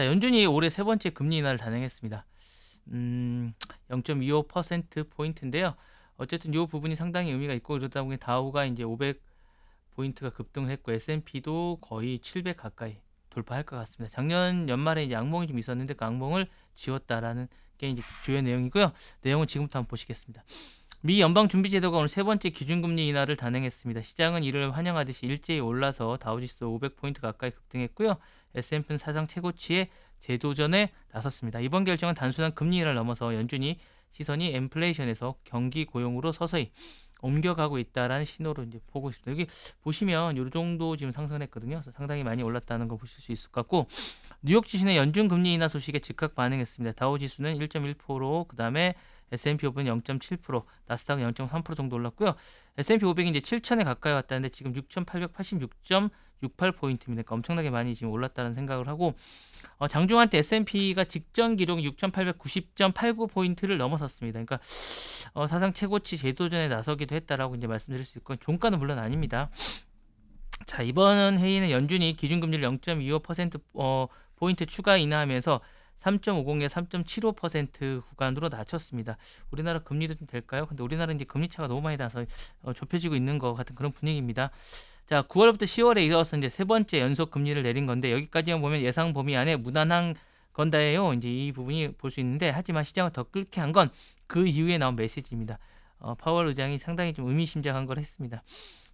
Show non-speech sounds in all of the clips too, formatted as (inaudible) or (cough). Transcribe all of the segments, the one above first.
자, 연준이 올해 세 번째 금리 인하를 단행했습니다. 음, 0.25% 포인트인데요. 어쨌든 이 부분이 상당히 의미가 있고 이러다 보니 다우가 이제 500 포인트가 급등을 했고 S&P도 거의 700 가까이 돌파할 것 같습니다. 작년 연말에 이제 악몽이 좀 있었는데 그 악몽을 지웠다라는 게 이제 주요 내용이고요. 내용은 지금부터 한번 보시겠습니다. 미 연방준비제도가 오늘 세 번째 기준금리 인하를 단행했습니다. 시장은 이를 환영하듯이 일제히 올라서 다우지수 500포인트 가까이 급등했고요. S&P는 사상 최고치의 재도전에 나섰습니다. 이번 결정은 단순한 금리 인하를 넘어서 연준이 시선이 인플레이션에서 경기 고용으로 서서히 옮겨가고 있다라는 신호로 이제 보고 있습니다. 여기 보시면 요 정도 지금 상승했거든요. 상당히 많이 올랐다는 걸 보실 수 있을 것 같고 뉴욕 지수는 연준 금리 인하 소식에 즉각 반응했습니다. 다우 지수는 1.1%, 그다음에 S&P 500은 0.7%, 나스닥은 0.3% 정도 올랐고요. S&P 500이 이제 7천에 가까이 왔다는데 지금 6,886.68 포인트입니다. 그러니까 엄청나게 많이 지금 올랐다는 생각을 하고 어, 장중한 때 S&P가 직전 기록 6,890.89 포인트를 넘어섰습니다. 그러니까 어, 사상 최고치 재도전에 나서기도 했다라고 이제 말씀드릴 수 있고 종가는 물론 아닙니다. 자 이번 회의는 연준이 기준금리를 0.25% 어, 포인트 추가 인하하면서 3.50에 3.75% 구간으로 낮췄습니다. 우리나라 금리도 좀 될까요? 근데 우리나라 이제 금리 차가 너무 많이 나서 어, 좁혀지고 있는 것 같은 그런 분위기입니다. 자, 9월부터 10월에 이어서 이제 세 번째 연속 금리를 내린 건데 여기까지만 보면 예상 범위 안에 무난한 건다예요. 이제 이 부분이 볼 수 있는데 하지만 시장을 더 끓게 한 건 그 이후에 나온 메시지입니다. 어, 파월 의장이 상당히 좀 의미심장한 걸 했습니다.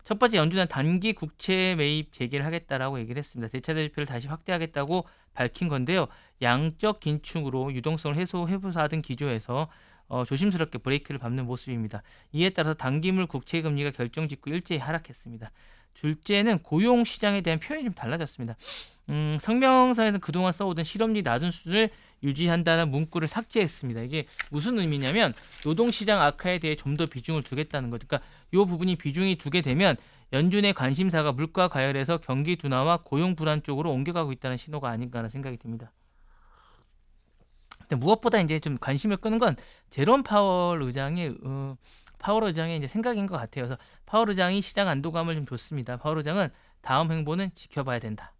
첫 번째 연준은 단기 국채 매입 재개를 하겠다라고 얘기를 했습니다. 대차 대표를 다시 확대하겠다고 밝힌 건데요. 양적 긴축으로 유동성을 해소 해부사등 기조에서 어, 조심스럽게 브레이크를 밟는 모습입니다. 이에 따라서 단기물 국채 금리가 결정 직후 일제히 하락했습니다. 둘째는 고용 시장에 대한 표현이 좀 달라졌습니다. 음, 성명서에서 그동안 써오던 실업률 낮은 수준을 유지한다는 문구를 삭제했습니다. 이게 무슨 의미냐면 노동시장 악화에 대해 좀 더 비중을 두겠다는 거죠. 그러니까 이 부분이 비중이 두게 되면 연준의 관심사가 물가 가열에서 경기 둔화와 고용 불안 쪽으로 옮겨가고 있다는 신호가 아닌가라는 생각이 듭니다. 근데 무엇보다 이제 좀 관심을 끄는 건 제롬 파월 의장의 어, 파월 의장의 이제 생각인 것 같아요. 그래서 파월 의장이 시장 안도감을 좀 줬습니다. 파월 의장은 다음 행보는 지켜봐야 된다.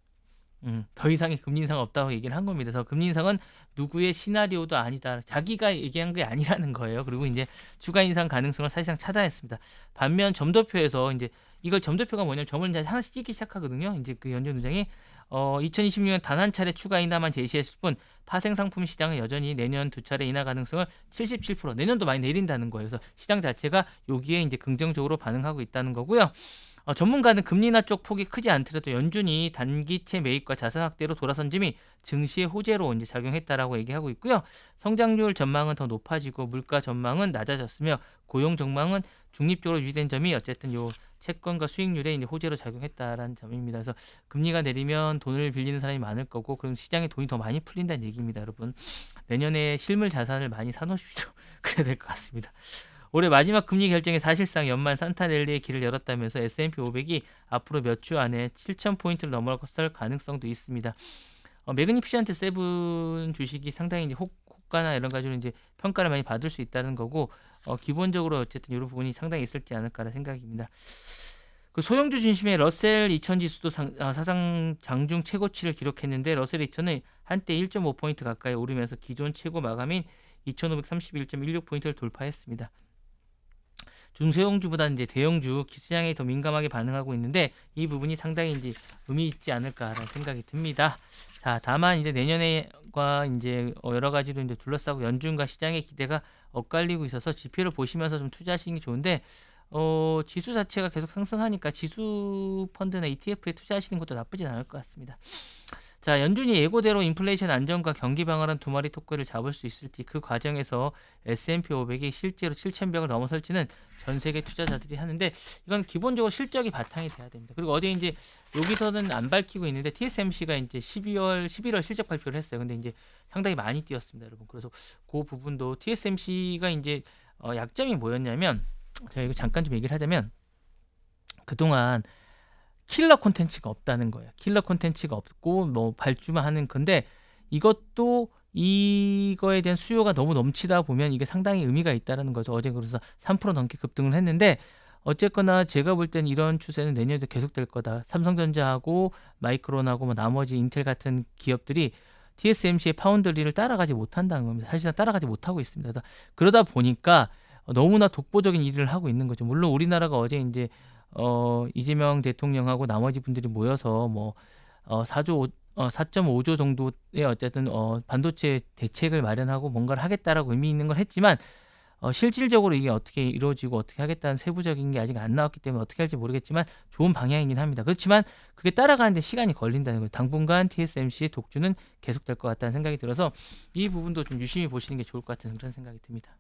음, 더 이상의 금리 인상 없다고 얘기를 한 겁니다. 그래서 금리 인상은 누구의 시나리오도 아니다. 자기가 얘기한 게 아니라는 거예요. 그리고 이제 추가 인상 가능성을 사실상 차단했습니다. 반면 점도표에서 이제 이걸 점도표가 뭐냐면 점을 이제 하나씩 찍기 시작하거든요. 이제 그 연준 의장이 어, 2026년 단 한 차례 추가 인하만 제시했을 뿐 파생 상품 시장은 여전히 내년 두 차례 인하 가능성을 77% 내년도 많이 내린다는 거예요. 그래서 시장 자체가 여기에 이제 긍정적으로 반응하고 있다는 거고요. 어, 전문가는 금리 인하 쪽 폭이 크지 않더라도 연준이 단기채 매입과 자산 확대로 돌아선 점이 증시의 호재로 이제 작용했다라고 얘기하고 있고요. 성장률 전망은 더 높아지고 물가 전망은 낮아졌으며 고용 전망은 중립적으로 유지된 점이 어쨌든 요 채권과 수익률에 이제 호재로 작용했다라는 점입니다. 그래서 금리가 내리면 돈을 빌리는 사람이 많을 거고 그럼 시장에 돈이 더 많이 풀린다는 얘기입니다, 여러분. 내년에 실물 자산을 많이 사놓으십시오. (laughs) 그래야 될 것 같습니다. 올해 마지막 금리 결정이 사실상 연말 산타랠리의 길을 열었다면서 S&P 500이 앞으로 몇 주 안에 7천 포인트를 넘어갈 가능성도 있습니다. 어, 매그니피션트 세븐 주식이 상당히 이제 혹, 호가나 이런 가지로 이제 평가를 많이 받을 수 있다는 거고 어, 기본적으로 어쨌든 이런 부분이 상당히 있을지 않을까라는 생각입니다. 그 소형주 중심의 러셀 2000 지수도 상, 아, 사상 장중 최고치를 기록했는데 러셀 2000은 한때 1.5포인트 가까이 오르면서 기존 최고 마감인 2531.16 포인트를 돌파했습니다. 중소형주보다 이제 대형주 시장에 더 민감하게 반응하고 있는데 이 부분이 상당히 이제 의미 있지 않을까라는 생각이 듭니다. 자, 다만 이제 내년에과 이제 어, 여러 가지로 이제 둘러싸고 연준과 시장의 기대가 엇갈리고 있어서 지표를 보시면서 좀 투자하시는 게 좋은데 어, 지수 자체가 계속 상승하니까 지수 펀드나 ETF에 투자하시는 것도 나쁘진 않을 것 같습니다. 자, 연준이 예고대로 인플레이션 안정과 경기 방어란 두 마리 토끼를 잡을 수 있을지 그 과정에서 S&P 500이 실제로 7,000벽을 넘어설지는 전 세계 투자자들이 하는데 이건 기본적으로 실적이 바탕이 돼야 됩니다. 그리고 어제 이제 여기서는 안 밝히고 있는데 TSMC가 이제 12월 11월 실적 발표를 했어요. 근데 이제 상당히 많이 뛰었습니다, 여러분. 그래서 그 부분도 TSMC가 이제 어, 약점이 뭐였냐면 제가 이거 잠깐 좀 얘기를 하자면 그동안 킬러 콘텐츠가 없다는 거예요. 킬러 콘텐츠가 없고 뭐 발주만 하는 건데 이것도 이거에 대한 수요가 너무 넘치다 보면 이게 상당히 의미가 있다는 거죠. 어제 그래서 3% 넘게 급등을 했는데 어쨌거나 제가 볼땐 이런 추세는 내년에도 계속될 거다. 삼성전자하고 마이크론하고 뭐 나머지 인텔 같은 기업들이 TSMC의 파운드리를 따라가지 못한다는 겁니다. 사실상 따라가지 못하고 있습니다. 그러다 보니까 너무나 독보적인 일을 하고 있는 거죠. 물론 우리나라가 어제 이제 어 이재명 대통령하고 나머지 분들이 모여서 뭐 어 4조 오- 어 4.5조 정도의 어쨌든 어 반도체 대책을 마련하고 뭔가를 하겠다라고 의미 있는 걸 했지만 어 실질적으로 이게 어떻게 이루어지고 어떻게 하겠다는 세부적인 게 아직 안 나왔기 때문에 어떻게 할지 모르겠지만 좋은 방향이긴 합니다. 그렇지만 그게 따라가는데 시간이 걸린다는 거예요. 당분간 TSMC의 독주는 계속될 것 같다는 생각이 들어서 이 부분도 좀 유심히 보시는 게 좋을 것 같은 그런 생각이 듭니다.